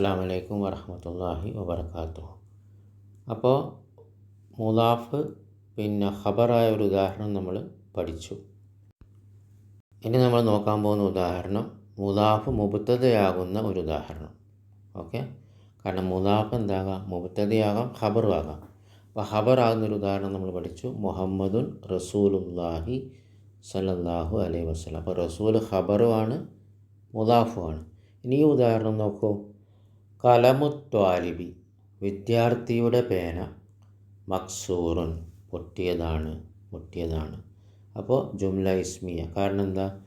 അസ്സാം വലൈക്കും വറഹമത്തല്ലാഹി അപ്പോൾ മുദാഫ് പിന്നെ ഖബറായ ഒരു ഉദാഹരണം നമ്മൾ പഠിച്ചു. ഇനി നമ്മൾ നോക്കാൻ പോകുന്ന ഉദാഹരണം മുദാഫ് മുബത്തതയാകുന്ന ഒരു ഉദാഹരണം. ഓക്കെ? കാരണം മുദാഫ് എന്താകാം? മുബത്തതയാകാം ഖബറും ആകാം അപ്പോൾ ഖബറാകുന്ന ഒരു ഉദാഹരണം നമ്മൾ പഠിച്ചു. മുഹമ്മദുൻ റസൂലുല്ലാഹി സലല്ലാഹു അലൈഹി വസ്ലം അപ്പോൾ റസൂൽ ഖബറുമാണ് മുദാഫുമാണ് ഇനി ഈ ഉദാഹരണം നോക്കൂ. കലമുത്വാലിബി വിദ്യാർത്ഥിയുടെ പേന മക്സൂറുൻ പൊട്ടിയതാണ് പൊട്ടിയതാണ്. അപ്പോൾ ജുംല ഇസ്മിയ. കാരണം എന്താ?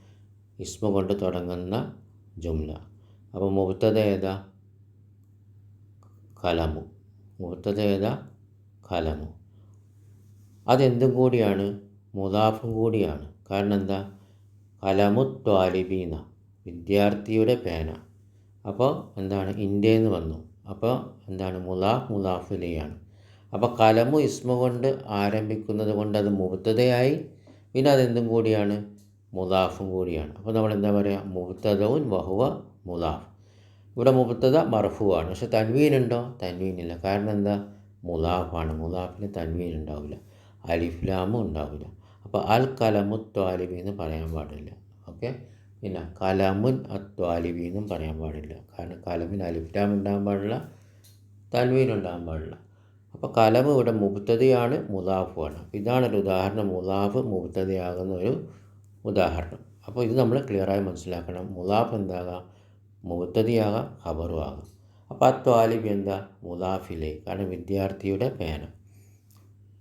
ഇസ്മ കൊണ്ട് തുടങ്ങുന്ന ജുംല. അപ്പോൾ മുഹത്തത ഏതാ? കലമു. മുഹത്തത ഏതാ? കലമു. അതെന്തും കൂടിയാണ്? മുതാഫും കൂടിയാണ്. കാരണം എന്താ? കലമുത്വാലിബീന വിദ്യാർത്ഥിയുടെ പേന. അപ്പോൾ എന്താണ്? ഇന്ത്യയിൽ എന്ന് വന്നു. അപ്പോൾ എന്താണ്? മുലാഫ് മുലാഫിലിയാണ് അപ്പോൾ കലമു ഇസ്മ കൊണ്ട് ആരംഭിക്കുന്നത് കൊണ്ട് അത് മുഹത്തതയായി പിന്നെ അതെന്തും കൂടിയാണ്? മുലാഫും കൂടിയാണ്. അപ്പോൾ നമ്മൾ എന്താ പറയുക? മുഹത്തതവും വഹുവ മുലാഫ് ഇവിടെ മുഹത്തത മർഫുവാണ്. പക്ഷെ തൻവീനുണ്ടോ? തൻവീനില്ല. കാരണം എന്താ? മുലാഫാണ് മുലാഫിന് തൻവീൻ ഉണ്ടാവില്ല. അലിഫ്ലാമും ഉണ്ടാവില്ല. അപ്പോൾ അൽ കലമു ത്വാലിബി എന്ന് പറയാൻ പാടില്ല. ഓക്കെ? പിന്നെ കലമുൻ അത്വാലിബി എന്നും പറയാൻ പാടില്ല. കാരണം കലമിന് അലിഫ്ലാം ഉണ്ടാകാൻ പാടില്ല തൻവീൻ ഉണ്ടാകാൻ പാടില്ല. അപ്പോൾ കലം ഇവിടെ മുബത്തതയാണ് ഇതാണ് ഒരു ഉദാഹരണം. മുതാഫ് മുബത്തതയാകുന്ന ഒരു ഉദാഹരണം. അപ്പോൾ ഇത് നമ്മൾ ക്ലിയറായി മനസ്സിലാക്കണം. മുതാഫ് എന്താകാം? മുബ്തതയാകാം ഖബറും ആകാം. അപ്പോൾ അത്വാലിബ് എന്താ? മുതാഫിലെ കാരണം വിദ്യാർത്ഥിയുടെ പേന.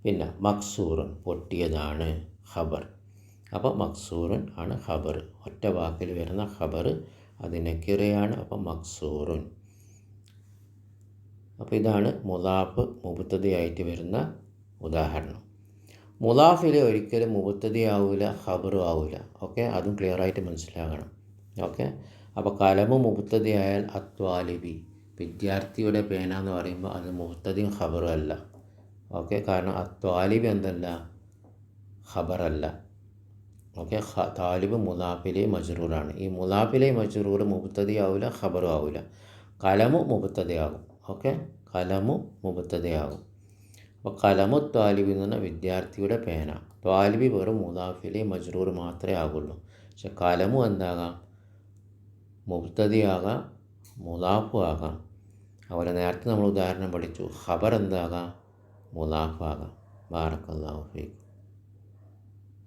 പിന്നെ മക്സൂറും പൊട്ടിയതാണ് ഖബർ. അപ്പോൾ മക്സൂറുൻ ആണ് ഖബർ. ഒറ്റ വാക്കിൽ വരുന്ന ഖബർ അതിനെ കിറയാണ് അപ്പോൾ മക്സൂറുൻ. അപ്പോൾ ഇതാണ് മുലാഫ് മുബത്തതിയായിട്ട് വരുന്ന ഉദാഹരണം. മുലാഫിൽ ഒരിക്കലും മുബത്തതിയാവില്ല ഖബറും ആവില്ല ഓക്കെ? അതും ക്ലിയർ ആയിട്ട് മനസ്സിലാകണം. ഓക്കെ? അപ്പോൾ കലമ് ആയാൽ അത്വാലിബി. വിദ്യാർത്ഥിയുടെ പേന എന്ന് പറയുമ്പോൾ അത് മുബത്തതിയും ഖബറും അല്ല. ഓക്കെ? കാരണം അത്വാലിബി എന്തല്ല? ഖബറല്ല. ഓക്കെ താലിബ് മുലാഫിലെ മജ്റൂറാണ്. ഈ മുലാഫിലെ മജ്റൂർ മുബത്തതിയാവില്ല ഖബറും ആവില്ല കലമു മുബത്തതയാകും ഓക്കെ കലമു മുബത്തതയാകും അപ്പോൾ കലമു താലിബ് എന്ന് പറഞ്ഞാൽ വിദ്യാർത്ഥിയുടെ പേന. താലിബി വെറും മുലാഫിലെ മജ്റൂർ മാത്രമേ ആകുള്ളൂ. പക്ഷെ കലമു എന്താകാം? മുബത്തതിയാകാം മുലാഫു ആകാം. അതുപോലെ നേരത്തെ നമ്മൾ ഉദാഹരണം പഠിച്ചു. ഖബർ എന്താകാം? മുലാഫാകാം ബാറക്കല്ലാഹു ഫീക്കും.